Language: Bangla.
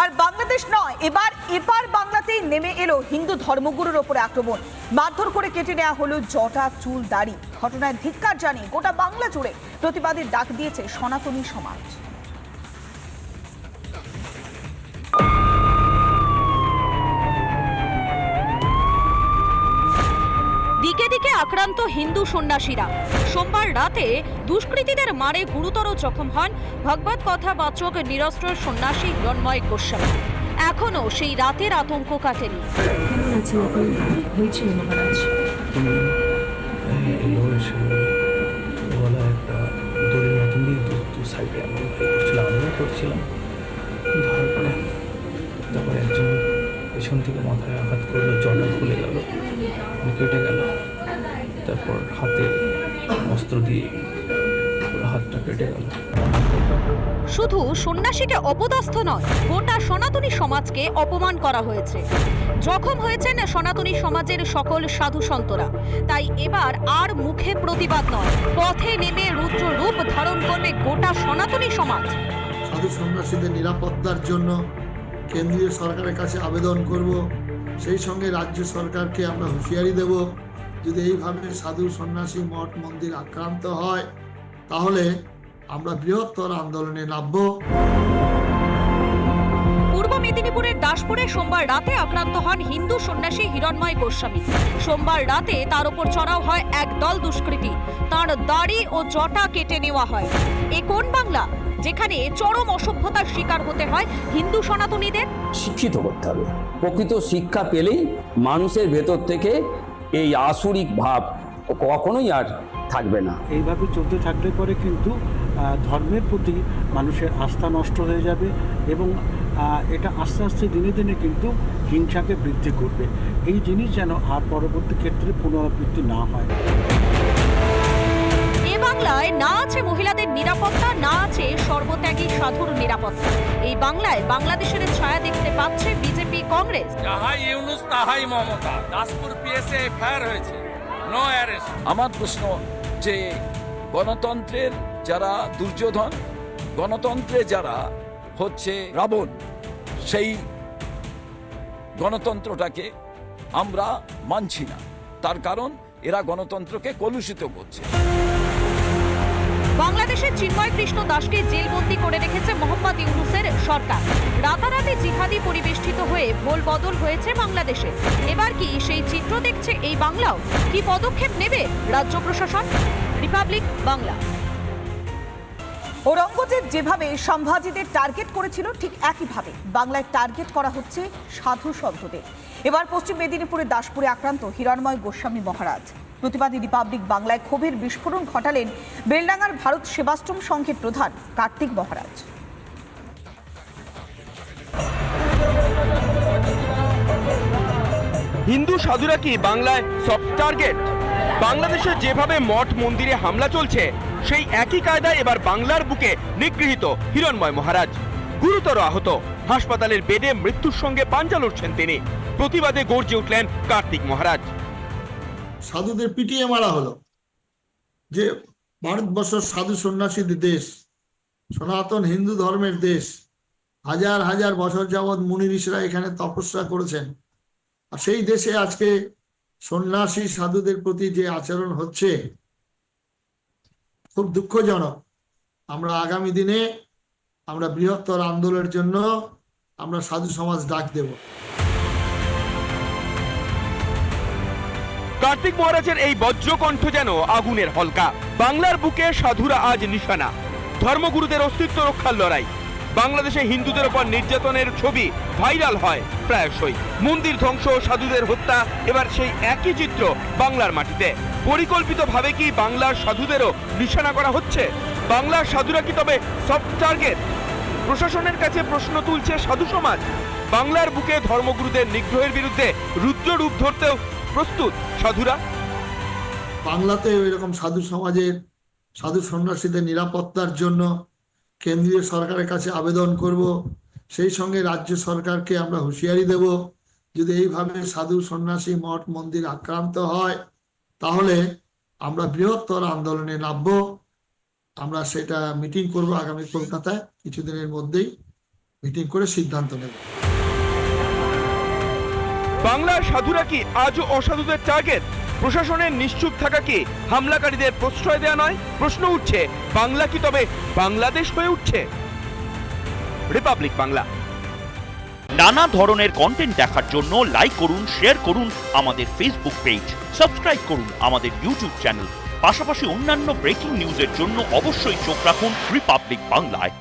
আর বাংলাদেশ নয়, এবার এপার বাংলাতেই নেমে এলো হিন্দু ধর্মগুরুর ওপরে আক্রমণ। মারধর করে কেটে নেওয়া হলো জটা চুল দাড়ি। ঘটনায় ধিক্কার জানিয়ে গোটা বাংলা জুড়ে প্রতিবাদের ডাক দিয়েছে সনাতনী সমাজ। দিকে দিকে আক্রান্ত হিন্দু সন্ন্যাসীরা। সোমবার রাতে দুষ্কৃতীদের মারে গুরুতর জখম হন ভগবত কথা বাচক নিরস্ত্র সন্ন্যাসী হিরণময় গোস্বামী। এখনও সেই রাতের আতঙ্ক কাটেনি। সাইডে করছিলাম। তারপরে তারপরে একজন পেছন থেকে মাথায় আঘাত করল জটা খুলে গেল কেটে গেল। তারপর হাতে অস্ত্র দিয়ে হাতটা কেটে গেল। শুধু সন্ন্যাসীকে অপদস্থ নয় গোটা সনাতনী সমাজকে অপমান করা হয়েছে। জখম হয়েছেন সনাতনী সমাজের সকল সাধু সন্তরা। তাই এবার আর মুখে প্রতিবাদ নয় পথে নেমে রুদ্র রূপ ধারণ করবে গোটা সনাতনী সমাজ। সাধু সন্ন্যাসীদের নিরাপত্তার জন্য কেন্দ্রীয় সরকারের কাছে আবেদন করব। সেই সঙ্গে রাজ্য সরকারকে আমরা হুঁশিয়ারি দেব যদি এইভাবে সাধু সন্ন্যাসী মঠ মন্দির আক্রান্ত হয়, তাহলে আমরা বৃহত্তর আন্দোলনে নামবো। পূর্ব মেদিনীপুরের দাসপুরে সোমবার রাতে আক্রান্ত হন হিন্দু সন্ন্যাসী হিরণময় গোস্বামী। সোমবার রাতে তার উপর চড়াও হয় এক দল দুষ্কৃতী। তার দাড়ি ও জটা কেটে নেওয়া হয়। এ কোন বাংলা? যেখানে চরম অসভ্যতার শিকার হতে হয় হিন্দু সনাতনীদের। শিক্ষিত করতে হবে। প্রকৃত শিক্ষা পেলেই মানুষের ভেতর থেকে এই আসুরিক ভাব কখনোই আর থাকবে না। এইভাবে চলতে থাকলে পরে কিন্তু ধর্মের প্রতি মানুষের আস্থা নষ্ট হয়ে যাবে এবং আহ, এটা আস্তে আস্তে দিনে দিনে কিন্তু হিংসাকে বৃদ্ধি করবে। এই জিনিস যেন আর পরবর্তী ক্ষেত্রে পুনরাবৃত্তি না হয়। এ বাংলায় না আছে মহিলাদের নিরাপত্তা না আছে সর্বত্যাগী সাধুর নিরাপত্তা। এই বাংলায় বাংলাদেশের ছায়া দেখতে পাচ্ছে বিজেপি কংগ্রেস। যাহাই ইউনুস তাহাই মমতা। দাসপুর পিএসএ এফআইআর হয়েছে। নো অ্যারেস্ট আমার প্রশ্ন যে গণতন্ত্রের যারা দুর্যোধন গণতন্ত্রে যারা হচ্ছে রাবণ সেই গণতন্ত্রটাকে আমরা মানছি না। তার কারণ এরা গণতন্ত্রকে কলুষিত করছে। বাংলাদেশের চিন্ময় কৃষ্ণ দাসকে জেলবন্দি করে রেখেছে মোহাম্মদ ইউনুসের সরকার। রাতারাতি জিহাদি পরিবেষ্টিত হয়ে ভোল বদল হয়েছে বাংলাদেশে। এবার কি সেই চিত্র দেখছে এই বাংলাও? কি পদক্ষেপ নেবে রাজ্য প্রশাসন? রিপাবলিক বাংলা। ঔরঙ্গজেব যেভাবে সম্ভাজিদের টার্গেট করেছিল, ঠিক একইভাবে বাংলায় টার্গেট করা হচ্ছে সাধু সন্তদের। এবার পশ্চিম মেদিনীপুরের দাসপুরে আক্রান্ত হিরণময় গোস্বামী মহারাজ। প্রতিবাদী রিপাবলিক বাংলায় ক্ষোভের বিস্ফোরণ ঘটালেন বেলডাঙ্গার ভারত সেবাশ্রম সংঘের প্রধান কার্তিক মহারাজ। হিন্দু সাধুরা কি বাংলায় সফট টার্গেট বাংলাদেশে যেভাবে মঠ মন্দিরে হামলা চলছে, সেই একই কায়দায় এবার বাংলার বুকে নিগৃহীত হিরণময় মহারাজ। গুরুতর আহত, হাসপাতালের বেডে মৃত্যুর সঙ্গে পাঞ্জা লড়ছেন তিনি। প্রতিবাদে গর্জে উঠলেন কার্তিক মহারাজ। সাধুদের পিটিয়ে মারা হলো। যে ভারতবর্ষ সাধু সন্ন্যাসীদের দেশ, সনাতন হিন্দু ধর্মের দেশ, হাজার হাজার বছর যাবৎ মুনি ঋষিরা এখানে তপস্যা করেছেন। আর সেই দেশে আজকে সন্ন্যাসী সাধুদের প্রতি যে আচরণ হচ্ছে, খুব দুঃখজনক। আমরা আগামী দিনে আমরা বৃহত্তর আন্দোলনের জন্য আমরা সাধু সমাজ ডাক দেব। কার্তিক মহারাজের এই বজ্রকণ্ঠ যেন আগুনের হলকা। বাংলার বুকে সাধুরা আজ নিশানা। ধর্মগুরুদের অস্তিত্ব রক্ষার লড়াই। বাংলাদেশে হিন্দুদের ওপর নির্যাতনের ছবি ভাইরাল হয় প্রায়শই। মন্দির ধ্বংস, সাধুদের হত্যা, এবার সেই একই চিত্র বাংলার মাটিতে। পরিকল্পিতভাবে কি বাংলার সাধুদেরও নিশানা করা হচ্ছে? বাংলার সাধুরা কি তবে সফট টার্গেট প্রশাসনের কাছে প্রশ্ন তুলছে সাধু সমাজ। বাংলার বুকে ধর্মগুরুদের নিগ্রহের বিরুদ্ধে রুদ্র রূপ ধরতেও প্রস্তুত, সাধুরা? বাংলাতে এরকম সাধু সমাজের, সাধু সন্ন্যাসীদের নিরাপত্তার জন্য কেন্দ্রীয় সরকারের কাছে আবেদন করব। সেই সঙ্গে রাজ্য সরকারকে আমরা হুঁশিয়ারি দেব, যদি এইভাবে সাধু সন্ন্যাসী মঠ মন্দির আক্রান্ত হয়, তাহলে আমরা বৃহত্তর আন্দোলনে নামবো। আমরা সেটা মিটিং করব আগামী কলকাতায়, কিছুদিনের মধ্যেই মিটিং করে সিদ্ধান্ত নেব। বাংলার সাধুরা কি আজও অসাধুদের টার্গেট প্রশাসনের নিশ্চুপ থাকা কি হামলাকারীদের প্রশ্রয় দেওয়া নয়? প্রশ্ন উঠছে, বাংলা কি তবে বাংলাদেশ হয়ে উঠছে? রিপাবলিক বাংলা। নানা ধরনের কন্টেন্ট দেখার জন্য লাইক করুন শেয়ার করুন আমাদের ফেসবুক পেজ সাবস্ক্রাইব করুন আমাদের ইউটিউব চ্যানেল পাশাপাশি অন্যান্য ব্রেকিং নিউজের জন্য অবশ্যই চোখ রাখুন রিপাবলিক বাংলায়